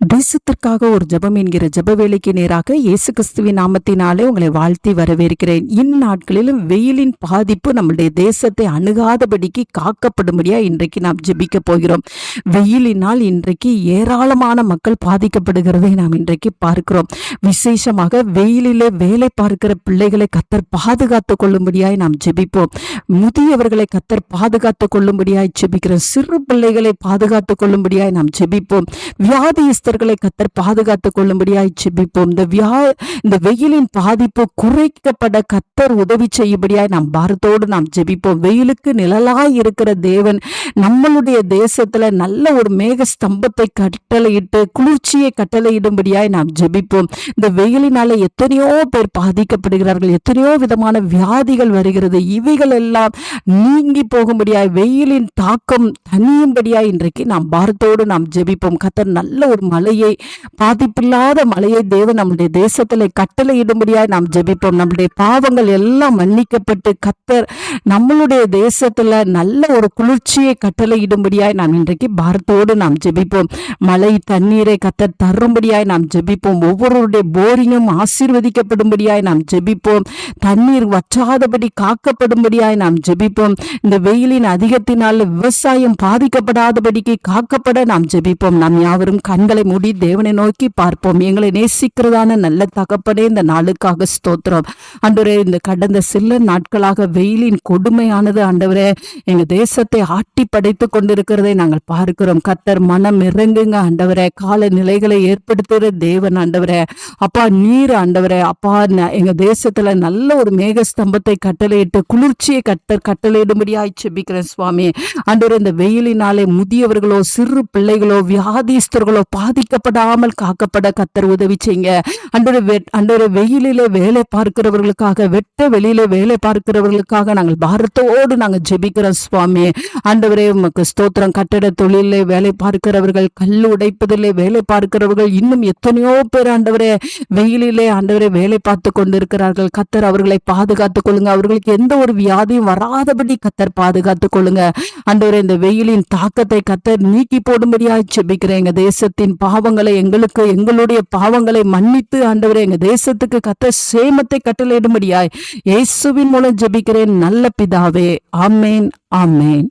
தேசத்திற்காக ஒரு ஜெபம் என்கிற ஜப வேலைக்கு நேராக இயேசு கிறிஸ்துவின் நாமத்தினாலே உங்களை வாழ்த்தி வரவேற்கிறேன். இந்நாட்களிலும் வெயிலின் பாதிப்பு நம்முடைய தேசத்தை அணுகாதபடிக்கு காக்கப்படும்படியா இன்றைக்கு நாம் ஜெபிக்க போகிறோம். வெயிலினால் இன்றைக்கு ஏராளமான மக்கள் பாதிக்கப்படுகிறதை நாம் இன்றைக்கு பார்க்கிறோம். விசேஷமாக வெயிலிலே வேலை பார்க்கிற பிள்ளைகளை கத்தர் பாதுகாத்து கொள்ளும்படியாய் நாம் ஜெபிப்போம். முதியவர்களை கத்தர் பாதுகாத்து கொள்ளும்படியாய் ஜெபிக்கிறோம் சிறு பிள்ளைகளை பாதுகாத்து கொள்ளும்படியாய் நாம் ஜெபிப்போம். வியாதியஸ்தர்களை கத்தர் பாதுகாத்துக் கொள்ளும்படியாய் ஜெபிப்போம் இந்த வியா இந்த வெயிலின் பாதிப்பு குறைக்கப்பட கத்தர் உதவி செய்யும்படியாய் நாம் பாரத்தோடு நாம் ஜெபிப்போம். வெயிலுக்கு நிழலாய் இருக்கிற தேவன் நம்மளுடைய தேசத்துல நல்ல ஒரு மேக ஸ்தம்பத்தை கட்டளையிட்டு குளிர்ச்சியை கட்டளையிடும்படியாய் நாம் ஜெபிப்போம். இந்த வெயிலினால எத்தனையோ பேர் பாதிக்கப்படுகிறார்கள். எத்தனையோ விதமான வியாதிகள் வருகிறது. இவைகள் எல்லாம் நீங்கி போகும்படியாய் வெயிலின் தாக்கம் தனியும்படியாய் இன்றைக்கு நாம் பாரத்தோடு நாம் ஜெபிப்போம். கத்தர் நல்ல ஒரு மலையை பாதிப்பில்லாத மழையை தேவன் நம்முடைய தேசத்தில் கட்டளையிடும்படியாக நாம் ஜெபிப்போம். நம்முடைய பாவங்கள் எல்லாம் மன்னிக்கப்பட்டு கத்தர் நம்மளுடைய தேசத்துல நல்ல ஒரு குளிர்ச்சியை கட்டளையிடும்படியாய் நாம் இன்றைக்கு பாரத்தோடு நாம் ஜெபிப்போம். மழை தண்ணீரை கத்தர் தரும்படியாய் நாம் ஜெபிப்போம். ஒவ்வொருவருடைய போரிங்கும் ஆசீர்வதிக்கப்படும்படியாய் நாம் ஜெபிப்போம். தண்ணீர் வற்றாதபடி காக்கப்படும்படியாய் நாம் ஜெபிப்போம். இந்த வெயிலின் அதிகத்தினால் விவசாயம் பாதிக்கப்படாதபடிக்கு காக்கப்பட நாம் ஜெபிப்போம். நாம் யாவரும் கண்களை மூடி தேவனை நோக்கி பார்ப்போம். எங்களை நேசிக்கிறதான நல்ல தகப்பனே இந்த நாளுக்காக ஸ்தோத்திரம். ஆண்டவரே இந்த கடந்த சில நாட்களாக வெயிலின் கொடுமையானது ஆண்டவரே எங்க தேசத்தை ஆட்டி படைத்து கொண்டிருக்கிறதை நாங்கள் பார்க்கிறோம். கத்தர் மனம் இறங்குங்க ஆண்டவரே கால நிலைகளை ஏற்படுத்துகிற தேவன் ஆண்டவரே. அப்பா நீர் ஆண்டவரே அப்பா எங்க தேசத்துல நல்ல ஒரு மேக ஸ்தம்பத்தை கட்டளையிட்டு குளிர்ச்சியை கட்ட கட்டளையிடும்படியாய் செபிக்கிறேன் சுவாமி. ஆண்டவரே இந்த வெயிலினாலே முதியவர்களோ சிறு பிள்ளைகளோ வியாதிஸ்தர்களோ பாதிக்கப்படாமல் காக்கப்பட கத்தர் உதவி செய்யுங்க. அன்றொரு அன்றொரு வெயிலிலே வேலை பார்க்கிறவர்களுக்காக வெட்ட வெளியில வேலை பார்க்கிறவர்களுக்காக நாங்கள் பாரத்தோடு நாங்கள் ஜெபிக்கிறோம் சுவாமி. ஆண்டவரே உமக்கு ஸ்தோத்திரம். கட்டட தொழிலே வேலை பார்க்கிறவர்கள் கல் உடைப்பதிலே வேலை பார்க்கிறவர்கள் இன்னும் எத்தனையோ பேர் ஆண்டவரே வெயிலிலே ஆண்டவரே வேலை பார்த்து கொண்டிருக்கிறார்கள். கத்தர் அவர்களை பாதுகாத்துக் கொள்ளுங்க. அவர்களுக்கு எந்த ஒரு வியாதியும் வராதபடி கத்தர் பாதுகாத்துக் கொள்ளுங்க. ஆண்டவரே இந்த வெயிலின் தாக்கத்தை கத்தர் நீக்கி போடும்படியாய் செபிக்கிறேன் எங்க தேசத்தின் பாவங்களை எங்களுக்கு எங்களுடைய பாவங்களை மன்னித்து ஆண்டவரே எங்க தேசத்துக்கு கத்த சேமத்தை கட்டளையிடும்படியாய் இயேசுவின் மூலம் ஜெபிக்கிறேன். நல்ல பிதாவே. ஆமேன் ஆமேன்.